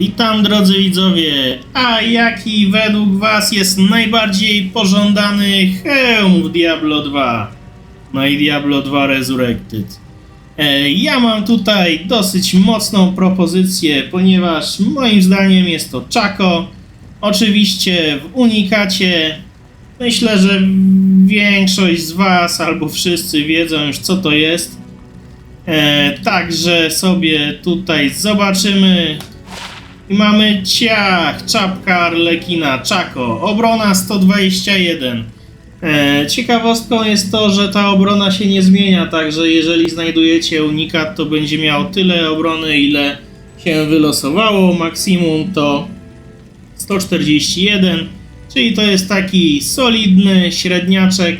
Witam drodzy widzowie, a jaki według was jest najbardziej pożądany hełm w Diablo 2? No i Diablo 2 Resurrected. E, ja mam tutaj dosyć mocną propozycję, ponieważ moim zdaniem jest to Chaco. Oczywiście w unikacie. Myślę, że większość z was albo wszyscy wiedzą już co to jest. E, także sobie tutaj zobaczymy. I mamy ciach, czapka Arlekina, Czako, obrona 121. E, ciekawostką jest to, że ta obrona się nie zmienia, także jeżeli znajdujecie unikat, to będzie miał tyle obrony, ile się wylosowało. Maksimum to 141, czyli to jest taki solidny średniaczek,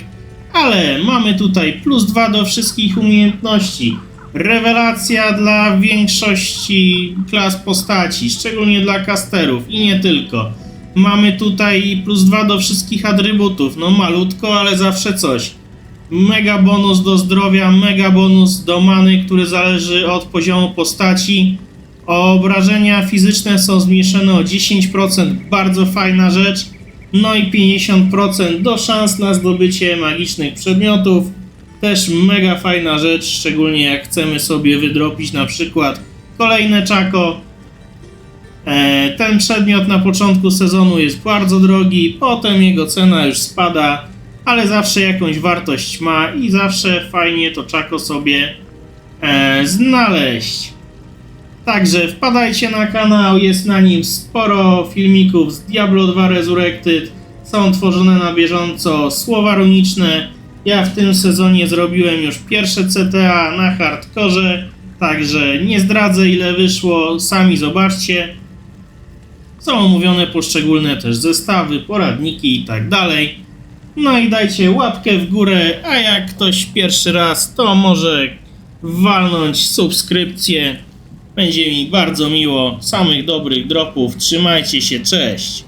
ale mamy tutaj plus 2 do wszystkich umiejętności. Rewelacja dla większości klas postaci, szczególnie dla casterów i nie tylko. Mamy tutaj plus 2 do wszystkich atrybutów, no malutko, ale zawsze coś. Mega bonus do zdrowia, mega bonus do many, który zależy od poziomu postaci. Obrażenia fizyczne są zmniejszone o 10%, bardzo fajna rzecz. No i 50% do szans na zdobycie magicznych przedmiotów. Też mega fajna rzecz, szczególnie jak chcemy sobie wydropić na przykład kolejne czako. E, Ten przedmiot na początku sezonu jest bardzo drogi, potem jego cena już spada, ale zawsze jakąś wartość ma i zawsze fajnie to czako sobie e, znaleźć. Także wpadajcie na kanał, jest na nim sporo filmików z Diablo 2 Resurrected. Są tworzone na bieżąco słowa runiczne. Ja w tym sezonie zrobiłem już pierwsze CTA na hardkorze, także nie zdradzę ile wyszło, sami zobaczcie. Są omówione poszczególne też zestawy, poradniki i tak dalej. No i dajcie łapkę w górę, a jak ktoś pierwszy raz, to może walnąć subskrypcję. Będzie mi bardzo miło. Samych dobrych dropów. Trzymajcie się, cześć.